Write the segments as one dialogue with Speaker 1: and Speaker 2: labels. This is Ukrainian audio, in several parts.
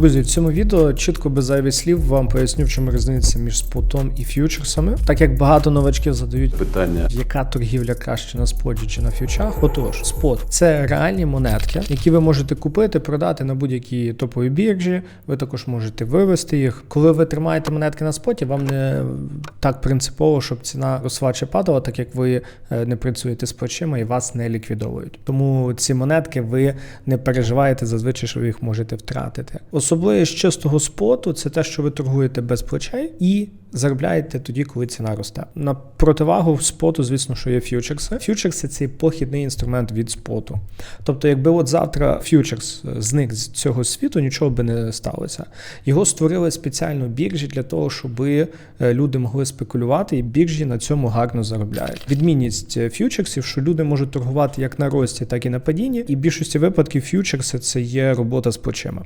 Speaker 1: Друзі, в цьому відео чітко без зайвих слів вам поясню, в чому різниця між спотом і ф'ючерсами. Так як багато новачків задають
Speaker 2: питання.
Speaker 1: яка торгівля краще на споті чи на ф'ючах? Отож, спот це реальні монетки, які ви можете купити, продати на будь-якій топовій біржі. Ви також можете вивести їх. Коли ви тримаєте монетки на споті, вам не так принципово, щоб ціна росла чи падала, так як ви е, не працюєте з плечима і вас не ліквідовують. Тому ці монетки ви не переживаєте зазвичай, що ви їх можете втратити. Особливість чистого споту це те, що ви торгуєте без плечей і заробляєте тоді, коли ціна росте. На противагу споту, звісно, що є ф'ючерси. Ф'ючерси це похідний інструмент від споту. Тобто, якби от завтра ф'ючерс е, зник з цього світу, нічого би не сталося. Його створили спеціально біржі для того, щоб е, люди могли спекулювати, і біржі на цьому гарно заробляють. Відмінність е, ф'ючерсів, що люди можуть торгувати як на рості, так і на падінні. І в більшості випадків ф'ючерси це є робота з плечима.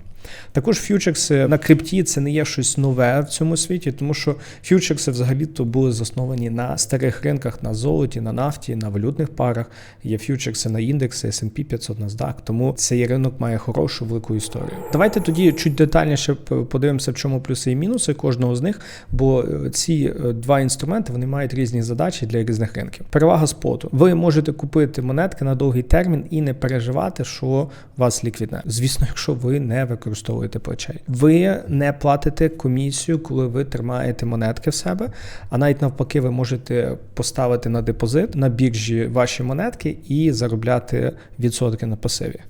Speaker 1: Також ф'ючерси на крипті це не є щось нове в цьому світі, тому що ф'ючерси взагалі-то були засновані на старих ринках, на золоті, на нафті, на валютних парах. Є ф'ючерси на індекси, S&P 500, NASDAQ, тому цей ринок має хорошу велику історію. Давайте тоді чуть детальніше подивимося, в чому плюси і мінуси кожного з них, бо е, ці е, два інструменти вони мають різні задачі для різних ринків. Перевага споту. Ви можете купити монетки на довгий термін і не переживати, що вас ліквідне. Звісно, якщо ви не використовуєте плечей. Ви не платите комісію, коли ви тримаєте монетки в себе, а навіть навпаки, ви можете поставити на депозит на біржі ваші монетки і заробляти відсотки на пасиві.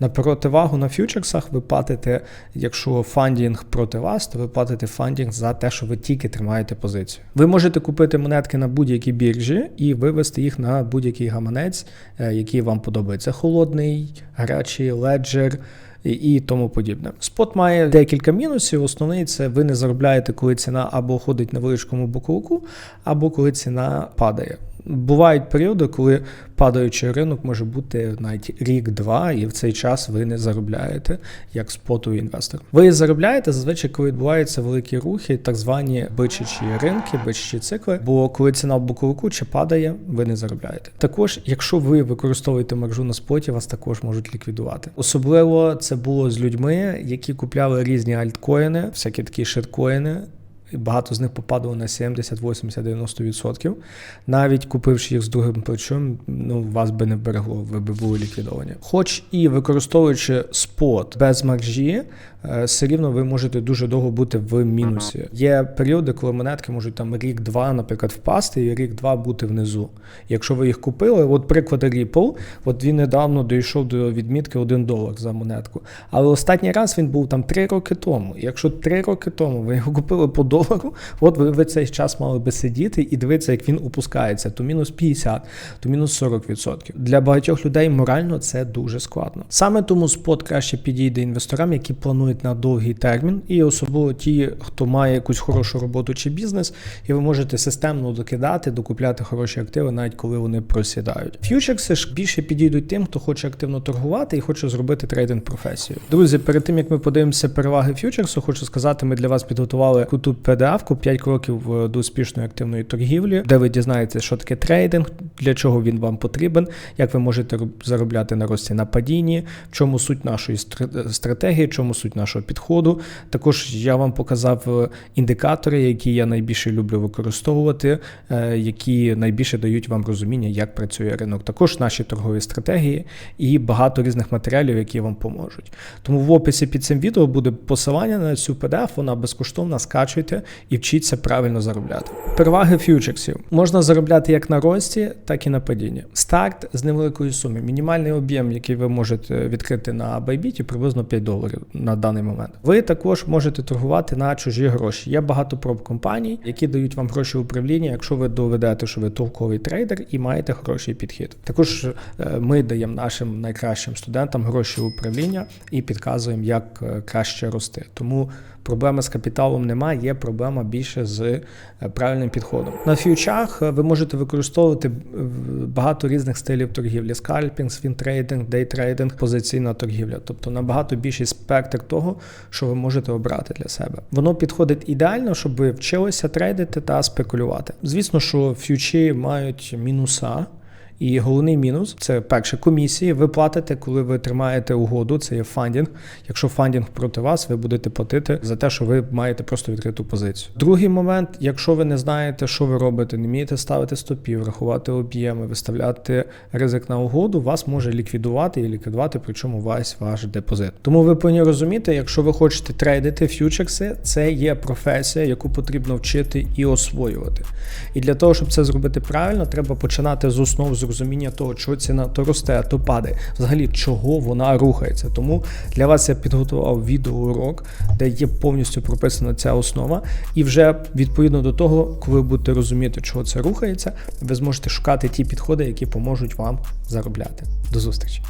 Speaker 1: На противагу на фьючерсах ви платите, якщо фандінг проти вас, то ви платите фандінг за те, що ви тільки тримаєте позицію. Ви можете купити монетки на будь-якій біржі і вивести їх на будь-який гаманець, е, який вам подобається. Холодний, гарячий, леджер. І тому подібне. Спот має декілька мінусів. Основний це ви не заробляєте, коли ціна або ходить на величкому боковику, або коли ціна падає. Бувають періоди, коли падаючий ринок може бути навіть рік-два, і в цей час ви не заробляєте як спотовий інвестор. Ви заробляєте зазвичай, коли відбуваються великі рухи, так звані бичачі ринки, бичачі цикли. Бо коли ціна в боковику чи падає, ви не заробляєте. Також, якщо ви використовуєте маржу на споті, вас також можуть ліквідувати. Особливо це було з людьми, які купляли різні альткоїни, всякі такі шиткоїни. Багато з них попадало на 70, 80, 90%. Навіть купивши їх з другим плечом, ну вас би не берегло, ви би були ліквідовані. Хоч і використовуючи спот без маржі, е, все рівно ви можете дуже довго бути в мінусі. Є періоди, коли монетки можуть там рік-два, наприклад, впасти, і рік-два бути внизу. Якщо ви їх купили, от приклад Ripple, от він недавно дійшов до відмітки 1 долар за монетку. Але останній раз він був там 3 роки тому. Якщо 3 роки тому ви його купили по долару, долару, от ви, ви цей час мали би сидіти і дивитися, як він опускається, то мінус 50, то мінус 40%. Для багатьох людей морально це дуже складно. Саме тому спот краще підійде інвесторам, які планують на довгий термін, і особливо ті, хто має якусь хорошу роботу чи бізнес, і ви можете системно докидати, докупляти хороші активи, навіть коли вони просідають. Ф'ючерси ж більше підійдуть тим, хто хоче активно торгувати і хоче зробити трейдинг професію. Друзі, перед тим як ми подивимося переваги ф'ючерсу, хочу сказати, ми для вас підготували куту PDF-ку 5 кроків до успішної активної торгівлі, де ви дізнаєтеся, що таке трейдинг, для чого він вам потрібен, як ви можете заробляти на рості на падінні, в чому суть нашої стратегії, в чому суть нашого підходу. Також я вам показав е, індикатори, які я найбільше люблю використовувати, е, які найбільше дають вам розуміння, як працює ринок. Також наші торгові стратегії і багато різних матеріалів, які вам поможуть. Тому в описі під цим відео буде посилання на цю PDF, вона безкоштовна, скачуйте і вчіться правильно заробляти. Переваги фьючерсів можна заробляти як на рості, так і на падінні. Старт з невеликої суми. Мінімальний об'єм, який ви можете відкрити на Bybit, приблизно 5 доларів на даний момент. Ви також можете торгувати на чужі гроші. Є багато проб компаній, які дають вам гроші управління, якщо ви доведете, що ви толковий трейдер і маєте хороший підхід. Також е, ми даємо нашим найкращим студентам гроші управління і підказуємо, як е, краще рости. Тому проблеми з капіталом немає, є проблема більше з е, правильним підходом. На фьючах ви можете використовувати багато різних стилів торгівлі: скальпінг, свінтрейдинг, дейтрейдинг, позиційна торгівля, тобто набагато більший спектр того, що ви можете обрати для себе. Воно підходить ідеально, щоб ви вчилися трейдити та спекулювати. Звісно, що фьючі мають мінуса. І головний мінус це перше комісії. Ви платите, коли ви тримаєте угоду. Це є фандінг. Якщо фандінг проти вас, ви будете платити за те, що ви маєте просто відкриту позицію. Другий момент, якщо ви не знаєте, що ви робите, не вмієте ставити стопів, рахувати об'єми, виставляти ризик на угоду, вас може ліквідувати і ліквідувати, причому весь ваш депозит. Тому ви повинні розуміти, якщо ви хочете трейдити ф'ючерси, це є професія, яку потрібно вчити і освоювати. І для того, щоб це зробити правильно, треба починати з основ зрозуміння того, що ціна то росте, то падає. Взагалі, чого вона рухається. Тому для вас я підготував відеоурок, де є повністю прописана ця основа, і вже відповідно до того, коли ви будете розуміти, чого це рухається, ви зможете шукати ті підходи, які поможуть вам заробляти. До зустрічі!